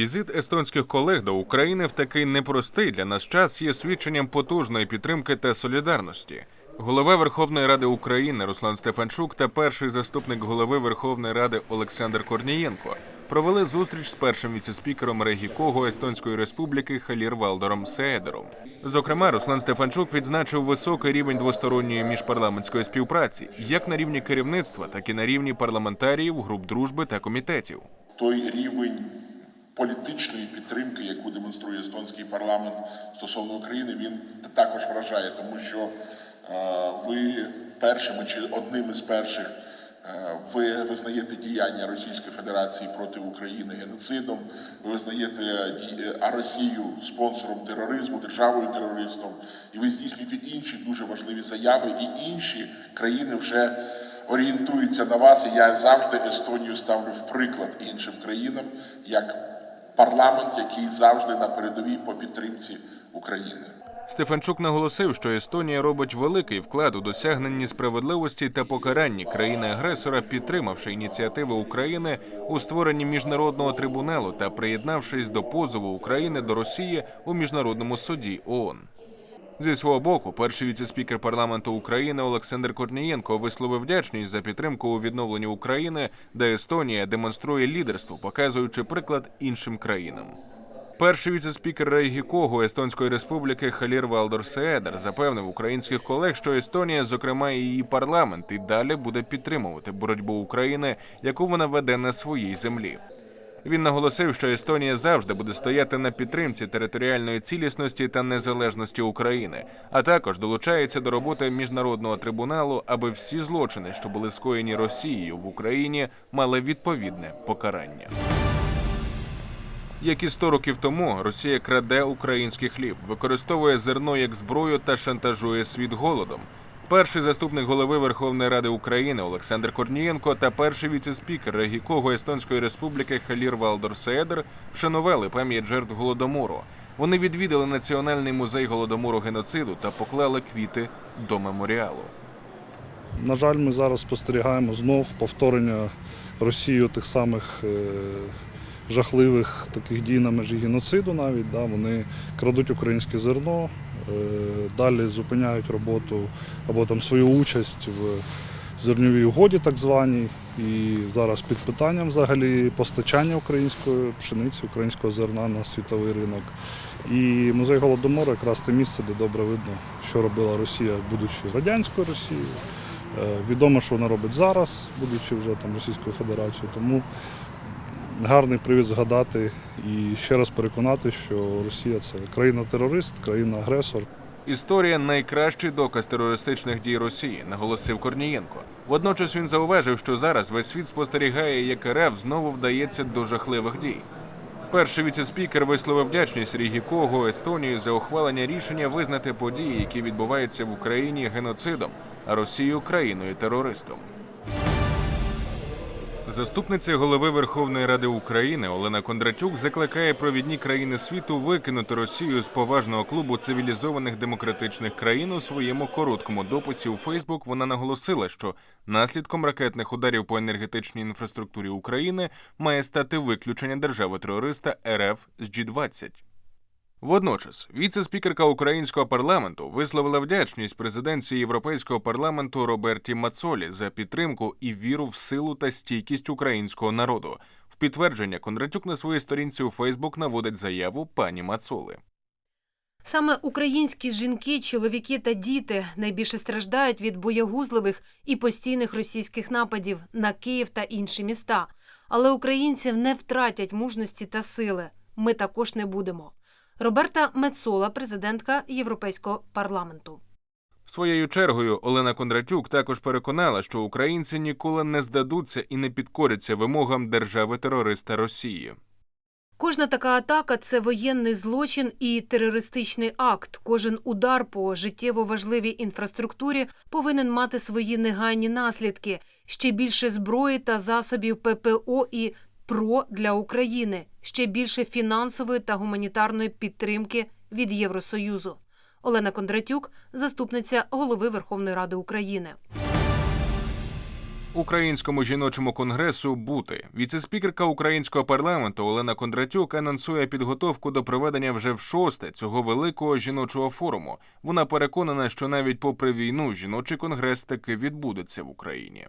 Візит естонських колег до України в такий непростий для нас час є свідченням потужної підтримки та солідарності. Голова Верховної Ради України Руслан Стефанчук та перший заступник голови Верховної Ради Олександр Корнієнко провели зустріч з першим віцеспікером Регікого Естонської Республіки Халір Валдором Сеедером. Зокрема, Руслан Стефанчук відзначив високий рівень двосторонньої міжпарламентської співпраці, як на рівні керівництва, так і на рівні парламентаріїв, груп дружби та комітетів. той рівень політичної підтримки, яку демонструє естонський парламент стосовно України, він також вражає, тому що е, ви першими чи одним із перших е, ви визнаєте діяння Російської Федерації проти України геноцидом, ви визнаєте а Росію спонсором тероризму, державою терористом, і ви здійснюєте інші дуже важливі заяви, і інші країни вже орієнтуються на вас. І я завжди Естонію ставлю в приклад іншим країнам як парламент, який завжди на передовій по підтримці України. Стефанчук наголосив, що Естонія робить великий вклад у досягненні справедливості та покаранні країни-агресора, підтримавши ініціативи України у створенні міжнародного трибуналу та приєднавшись до позову України до Росії у міжнародному суді ООН. Зі свого боку, перший віцеспікер парламенту України Олександр Корнієнко висловив вдячність за підтримку у відновленні України, де Естонія демонструє лідерство, показуючи приклад іншим країнам. Перший віцеспікер Рейгікого Естонської республіки Халір Валдор Сеедер запевнив українських колег, що Естонія, зокрема і її парламент, і далі буде підтримувати боротьбу України, яку вона веде на своїй землі. Він наголосив, що Естонія завжди буде стояти на підтримці територіальної цілісності та незалежності України, а також долучається до роботи міжнародного трибуналу, аби всі злочини, що були скоєні Росією в Україні, мали відповідне покарання. Як і 100 років тому, Росія краде український хліб, використовує зерно як зброю та шантажує світ голодом. Перший заступник голови Верховної Ради України Олександр Корнієнко та перший віцеспікер Регікого Естонської Республіки Халір Валдор Сеедер вшанували пам'ять жертв голодомору. Вони відвідали Національний музей голодомору геноциду та поклали квіти до меморіалу. На жаль, ми зараз спостерігаємо знов повторення Росією тих самих е, жахливих таких дій на межі геноциду навіть. Да, вони крадуть українське зерно, далі зупиняють роботу або там свою участь в зерньовій угоді, так званій. І зараз під питанням взагалі постачання української пшениці, українського зерна на світовий ринок. І музей Голодомору якраз те місце, де добре видно, що робила Росія, будучи радянською Росією. Е, Відомо, що вона робить зараз, будучи вже там Російською Федерацією. Тому гарний привід згадати і ще раз переконати, що Росія це країна-терорист, країна-агресор. Історія найкращий доказ терористичних дій Росії, наголосив Корнієнко. Водночас він зауважив, що зараз весь світ спостерігає, як РФ знову вдається до жахливих дій. Перший віцеспікер висловив вдячність Рігікого Естонії за ухвалення рішення визнати події, які відбуваються в Україні геноцидом, а Росію країною терористом. Заступниця голови Верховної Ради України Олена Кондратюк закликає провідні країни світу викинути Росію з поважного клубу цивілізованих демократичних країн у своєму короткому дописі у Фейсбук. Вона наголосила, що наслідком ракетних ударів по енергетичній інфраструктурі України має стати виключення держави-терориста РФ з G20. Водночас, віце-спікерка українського парламенту висловила вдячність президенції Європейського парламенту Роберті Мацолі за підтримку і віру в силу та стійкість українського народу. В підтвердження Кондратюк на своїй сторінці у Фейсбук наводить заяву пані Мацоли. Саме українські жінки, чоловіки та діти найбільше страждають від боягузливих і постійних російських нападів на Київ та інші міста. Але українців не втратять мужності та сили. Ми також не будемо. Роберта Мецола, президентка Європейського парламенту. Своєю чергою Олена Кондратюк також переконала, що українці ніколи не здадуться і не підкоряться вимогам держави-терориста Росії. Кожна така атака це воєнний злочин і терористичний акт. Кожен удар по життєво важливій інфраструктурі повинен мати свої негайні наслідки. Ще більше зброї та засобів ППО і ПРО для України, ще більше фінансової та гуманітарної підтримки від Євросоюзу. Олена Кондратюк, заступниця голови Верховної Ради України. Українському жіночому конгресу бути віцеспікерка українського парламенту Олена Кондратюк анонсує підготовку до проведення вже в шосте цього великого жіночого форуму. Вона переконана, що навіть попри війну жіночий конгрес таки відбудеться в Україні.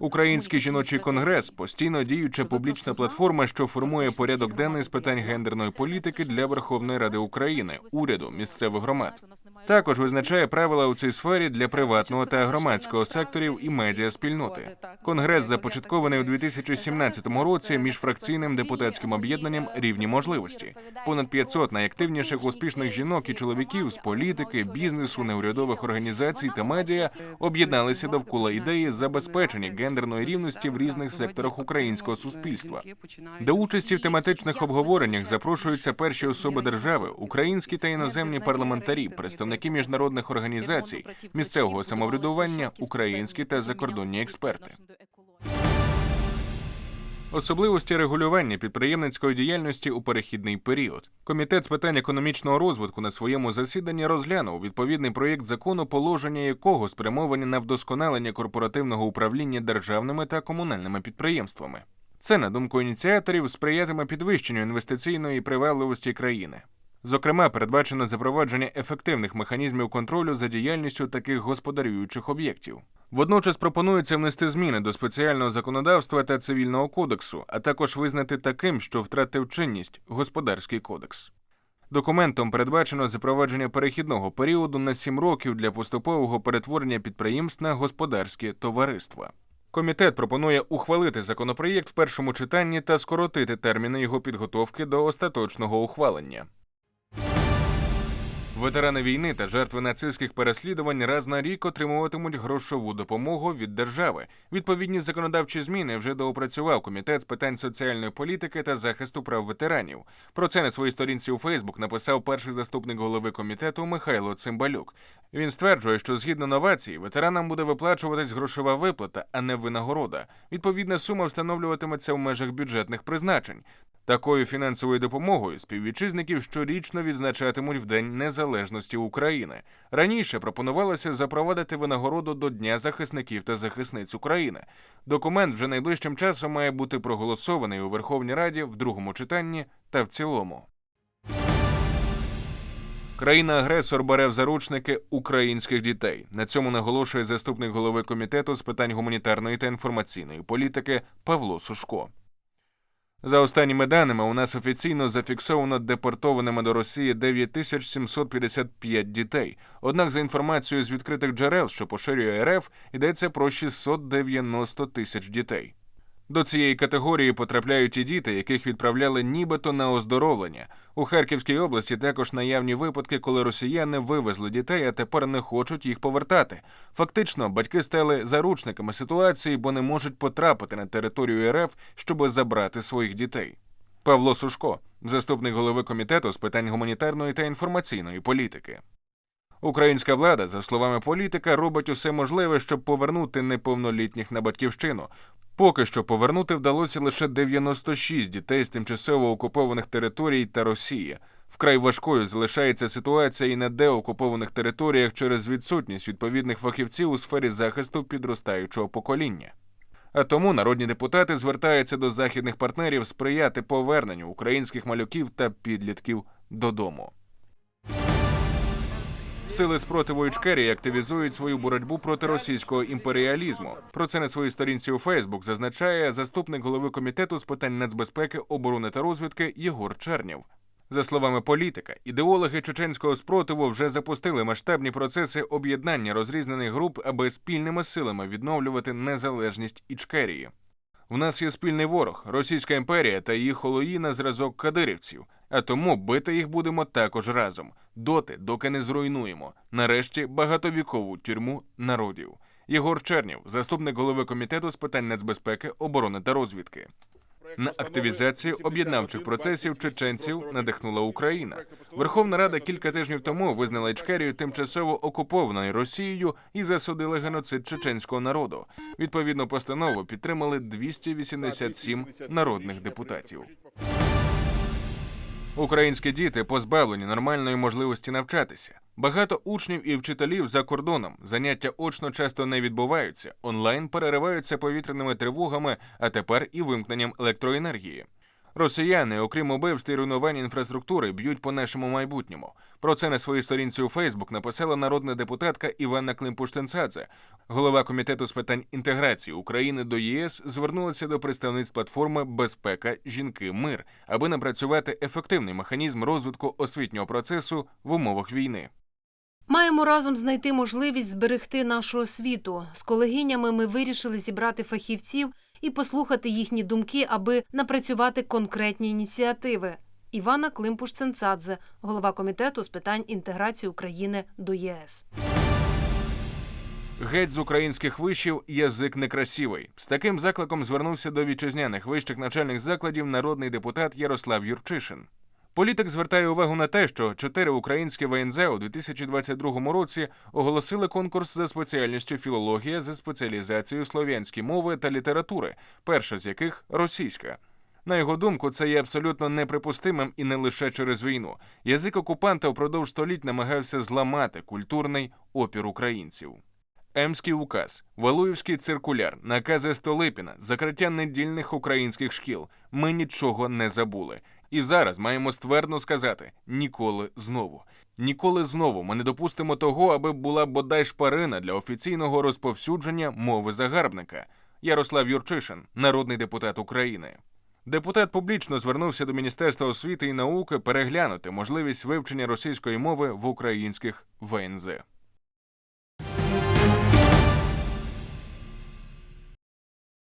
Український жіночий конгрес постійно діюча публічна платформа, що формує порядок денний з питань гендерної політики для Верховної Ради України, уряду, місцевих громад. Також визначає правила у цій сфері для приватного та громадського секторів і медіаспільноти. Конгрес започаткований у 2017 році міжфракційним депутатським об'єднанням рівні можливості. Понад 500 найактивніших успішних жінок і чоловіків з політики, бізнесу, неурядових організацій та медіа об'єдналися довкола ідеї забезпечення гендерної рівності в різних секторах українського суспільства. До участі в тематичних обговореннях запрошуються перші особи держави, українські та іноземні парламентарі, представники міжнародних організацій, місцевого самоврядування, українські та закордонні експерти. Особливості регулювання підприємницької діяльності у перехідний період. Комітет з питань економічного розвитку на своєму засіданні розглянув відповідний проєкт закону, положення якого спрямовані на вдосконалення корпоративного управління державними та комунальними підприємствами. Це, на думку ініціаторів, сприятиме підвищенню інвестиційної привабливості країни. Зокрема, передбачено запровадження ефективних механізмів контролю за діяльністю таких господарюючих об'єктів. Водночас пропонується внести зміни до спеціального законодавства та цивільного кодексу, а також визнати таким, що втратив чинність господарський кодекс. Документом передбачено запровадження перехідного періоду на 7 років для поступового перетворення підприємств на господарські товариства. Комітет пропонує ухвалити законопроєкт в першому читанні та скоротити терміни його підготовки до остаточного ухвалення. Ветерани війни та жертви нацистських переслідувань раз на рік отримуватимуть грошову допомогу від держави. Відповідні законодавчі зміни вже доопрацював комітет з питань соціальної політики та захисту прав ветеранів. Про це на своїй сторінці у Фейсбук написав перший заступник голови комітету Михайло Цимбалюк. Він стверджує, що згідно новацій ветеранам буде виплачуватись грошова виплата, а не винагорода. Відповідна сума встановлюватиметься в межах бюджетних призначень. Такою фінансовою допомогою співвітчизників щорічно відзначатимуть в День Незалежності України. Раніше пропонувалося запровадити винагороду до Дня захисників та захисниць України. Документ вже найближчим часом має бути проголосований у Верховній Раді в другому читанні та в цілому. Країна-агресор бере в заручники українських дітей. На цьому наголошує заступник голови комітету з питань гуманітарної та інформаційної політики Павло Сушко. За останніми даними, у нас офіційно зафіксовано депортованими до Росії 9755 дітей. Однак, за інформацією з відкритих джерел, що поширює РФ, йдеться про 690 тисяч дітей. До цієї категорії потрапляють і діти, яких відправляли нібито на оздоровлення. У Харківській області також наявні випадки, коли росіяни вивезли дітей, а тепер не хочуть їх повертати. Фактично, батьки стали заручниками ситуації, бо не можуть потрапити на територію РФ, щоб забрати своїх дітей. Павло Сушко, заступник голови комітету з питань гуманітарної та інформаційної політики. Українська влада, за словами політика, робить усе можливе, щоб повернути неповнолітніх на батьківщину. Поки що повернути вдалося лише 96 дітей з тимчасово окупованих територій та Росії. Вкрай важкою залишається ситуація і на деокупованих територіях через відсутність відповідних фахівців у сфері захисту підростаючого покоління. А тому народні депутати звертаються до західних партнерів сприяти поверненню українських малюків та підлітків додому. Сили спротиву Ічкерії активізують свою боротьбу проти російського імперіалізму. Про це на своїй сторінці у Фейсбук зазначає заступник голови комітету з питань нацбезпеки, оборони та розвідки Єгор Чернєв. За словами політика, ідеологи чеченського спротиву вже запустили масштабні процеси об'єднання розрізнених груп, аби спільними силами відновлювати незалежність Ічкерії. В нас є спільний ворог Російська імперія та її холої на зразок кадирівців. А тому бити їх будемо також разом, доти, доки не зруйнуємо. Нарешті багатовікову тюрму народів. Єгор Чернів, заступник голови комітету з питань нацбезпеки, оборони та розвідки. На активізацію об'єднавчих процесів чеченців надихнула Україна. Верховна Рада кілька тижнів тому визнала Ічкерію тимчасово окупованою Росією і засудила геноцид чеченського народу. Відповідну постанову підтримали 287 народних депутатів. Українські діти позбавлені нормальної можливості навчатися. Багато учнів і вчителів за кордоном заняття очно часто не відбуваються, онлайн перериваються повітряними тривогами, а тепер і вимкненням електроенергії. Росіяни, окрім убивств і руйнувань інфраструктури, б'ють по нашому майбутньому. Про це на своїй сторінці у Фейсбук написала народна депутатка Іванна Климпуш-Цинцадзе. Голова комітету з питань інтеграції України до ЄС звернулася до представництв платформи Безпека, жінки, мир, аби напрацювати ефективний механізм розвитку освітнього процесу в умовах війни. Маємо разом знайти можливість зберегти нашу освіту. З колегинями ми вирішили зібрати фахівців і послухати їхні думки, аби напрацювати конкретні ініціативи. Івана Климпуш-Ценцадзе, голова комітету з питань інтеграції України до ЄС. Геть з українських вишів язик некрасивий. З таким закликом звернувся до вітчизняних вищих навчальних закладів народний депутат Ярослав Юрчишин. Політик звертає увагу на те, що чотири українські ВНЗ у 2022 році оголосили конкурс за спеціальністю філологія за спеціалізацією слов'янські мови та літератури, перша з яких російська. На його думку, це є абсолютно неприпустимим і не лише через війну. Язик окупанта впродовж століть намагався зламати культурний опір українців. Емський указ, Валуївський циркуляр, накази Столипіна, закриття недільних українських шкіл. Ми нічого не забули. І зараз маємо ствердно сказати: ніколи знову. Ніколи знову ми не допустимо того, аби була бодай шпарина для офіційного розповсюдження мови загарбника. Ярослав Юрчишин, народний депутат України. Депутат публічно звернувся до Міністерства освіти і науки переглянути можливість вивчення російської мови в українських ВНЗ.